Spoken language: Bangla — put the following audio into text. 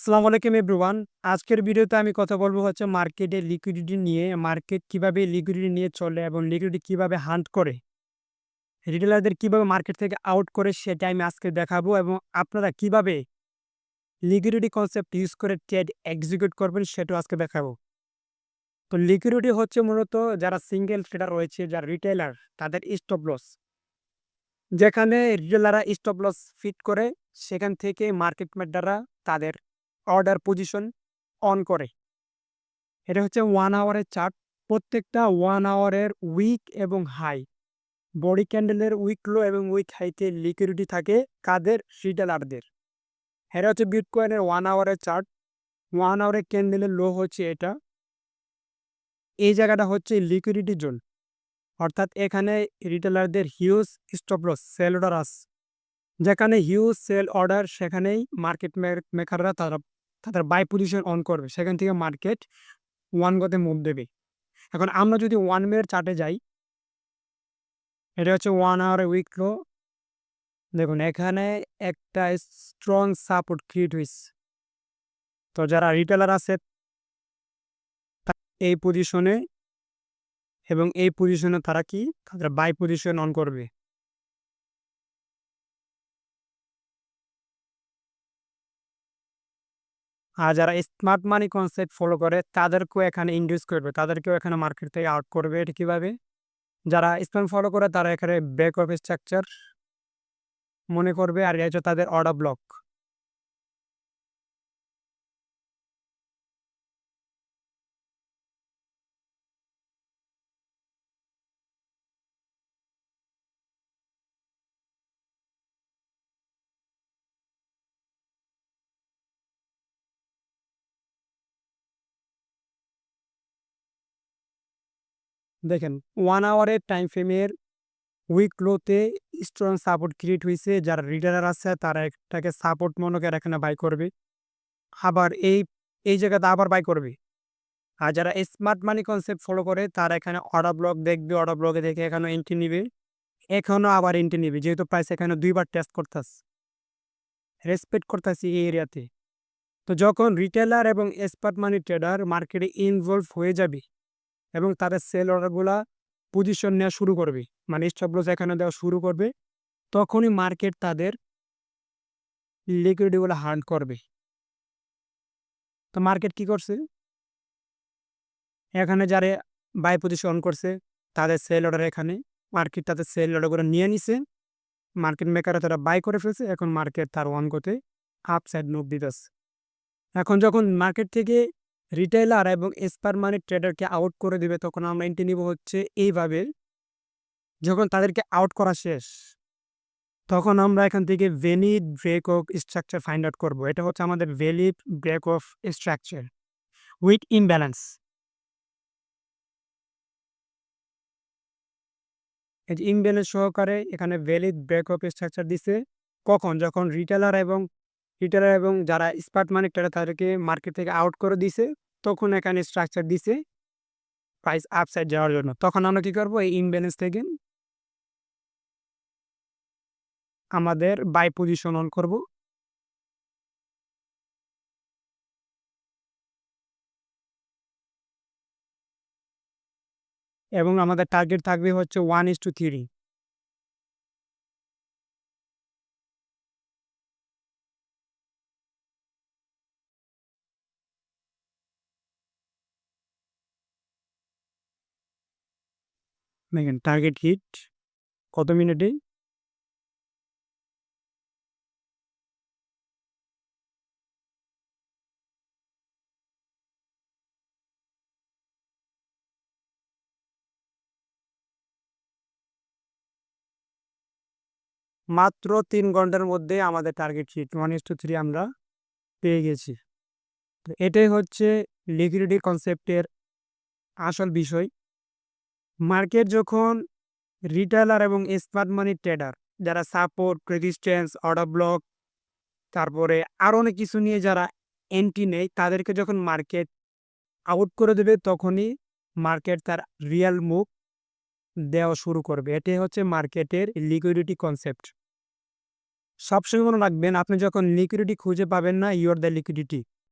আসসালামু আলাইকুম এভরিওয়ান। আজকের ভিডিওতে আমি কথা বলব হচ্ছে মার্কেটে লিকুইডিটি নিয়ে, মার্কেট কীভাবে লিকুইডিটি নিয়ে চলে এবং লিকুইডিটি কীভাবে হান্ট করে। রিটেলারদের কীভাবে মার্কেট থেকে আউট করে সেটা আমি আজকে দেখাবো এবং আপনারা কীভাবে লিকুইডিটি কনসেপ্ট ইউজ করে ট্রেড এক্সিকিউট করবেন সেটাও আজকে দেখাবো। তো লিকুইডিটি হচ্ছে মূলত যারা সিঙ্গেল ট্রেডার রয়েছে, যারা রিটেলার তাদের স্টপ লস যেখানে রিটেলাররা স্টপ লস ফিট করে, সেখান থেকে মার্কেট মেটাররা তাদের অর্ডার পজিশন অন করে। এটা হচ্ছে ওয়ান আওয়ারের চার্ট প্রত্যেকটা ওয়ান আওয়ারের উইক এবং হাই বডি ক্যান্ডেলের উইক লো এবং উইক হাইতে লিকুইডিটি থাকে কাদের? রিটেলারদের এটা হচ্ছে বিটকয়েনের ওয়ান আওয়ারের চার্ট ওয়ান আওয়ারের ক্যান্ডেলের লো হচ্ছে এটা। এই জায়গাটা হচ্ছে লিকুইডিটি জোন অর্থাৎ এখানে রিটেলারদের huge stop loss sell order আস যেখানে হিউজ সেল অর্ডার সেখানেই মার্কেট মেকাররা তারা, তাদের বাই পজিশন অন করবে। সেখান থেকে মার্কেট ওয়ান গতে মুভ দেবে। এখন আমরা যদি ওয়ান মিনিট চার্টে যাই, এটা হচ্ছে ওয়ান আওয়ার উইক লো দেখুন, এখানে একটা স্ট্রং সাপোর্ট ক্রিয়েট হয়েছে তো যারা রিটেলার আছে এই পজিশনে এবং এই পজিশনে তারা কি? তাদের বাই পজিশন অন করবে। যারা স্মার্ট মানি কনসেপ্ট ফলো করে, তাদেরকেও এখানে ইন্ডিউস করবে। তাদেরকেও এখানে মার্কেট থেকে আউট করবে। এটা কীভাবে? যারা স্মার্ট ফলো করে, তারা এখানে ব্যাক অফ স্ট্রাকচার মনে করবে আর এটা তাদের অর্ডার ব্লক দেখেন ওয়ান আওয়ারের টাইম ফ্রেমের উইক লোতে স্ট্রং সাপোর্ট ক্রিয়েট হয়েছে যারা রিডারার আছে, তারা একটাকে সাপোর্ট মনে করে এখানে বাই করবে। আবার এই এই জায়গাতে আবার বাই করবে। আর যারা স্মার্ট মানি কনসেপ্ট ফলো করে, তারা এখানে অর্ডার ব্লক দেখবে অর্ডার ব্লকে দেখে এখানে এন্ট্রি নিবে। এখনও আবার এন্ট্রি নিবে, যেহেতু প্রাইস এখানে দুইবার টেস্ট করতেস রেসপেক্ট করতেছি এই এরিয়াতে তো। যখন রিটেলার এবং স্মার্ট মানি ট্রেডার মার্কেটে ইনভলভ হয়ে যাবে এবং তাদের সেল অর্ডারগুলা পজিশন নেওয়া শুরু করবে। মানে স্টপ লস এখানে দেওয়া শুরু করবে। তখনই মার্কেট তাদের লিকুইডিটিগুলো হার্ন করবে। তো মার্কেট কি করছে? এখানে যারা বাই পজিশন করছে, তাদের সেল অর্ডার এখানে মার্কেট তাদের সেল অর্ডারগুলো নিয়ে নিছে। মার্কেট মেকাররা তারা বাই করে ফেলছে, এখন মার্কেট তার ওয়ান করতে আপ সাইড মুভ দিতেছে। এখন যখন মার্কেট থেকে রিটেলার এবং এসপার মানি ট্রেডারকে আউট করে দিবে, তখন আমরা এন্ট্রি নিব হচ্ছে এইভাবে। যখন তাদেরকে আউট করা শেষ, তখন আমরা এখান থেকে valid break of structure find out করব। এটা হচ্ছে আমাদের valid break of structure with imbalance imbalance সহকারে এখানে ভ্যালিড ব্রেক অফ স্ট্রাকচার দিছে, কখন? যখন রিটেলার এবং রিটেলার এবং যারা স্মার্ট মানি তাদেরকে মার্কেট থেকে আউট করে দিছে, তখন এখানে স্ট্রাকচার দিছে প্রাইস আপসাইড যাওয়ার জন্য। তখন আমরা কী করব? এই ইমব্যালেন্স থেকে আমাদের বাই পজিশন অন করব। এবং আমাদের টার্গেট থাকবে হচ্ছে ওয়ান ইস টু থ্রি দেখেন টার্গেট হিট কত মিনিটে? মাত্র তিন ঘণ্টার মধ্যে আমাদের target hit one is to three আমরা পেয়ে গেছি। তো এটাই হচ্ছে লিকুইডিটি কনসেপ্টের আসল বিষয়। মার্কেট যখন রিটেলার এবং স্মার্ট মানি ট্রেডার যারা সাপোর্ট রেজিস্ট্যান্স অর্ডার ব্লক তারপরে আরও অনেক কিছু নিয়ে যারা এন্ট্রি নেয়, তাদেরকে যখন মার্কেট আউট করে দেবে, তখনই মার্কেট তার রিয়েল মুভ দেওয়া শুরু করবে। এটাই হচ্ছে মার্কেটের লিকুইডিটি কনসেপ্ট সবসময় মনে রাখবেন, আপনি যখন লিকুইডিটি খুঁজে পাবেন না ইউর দ্য লিকুইডিটি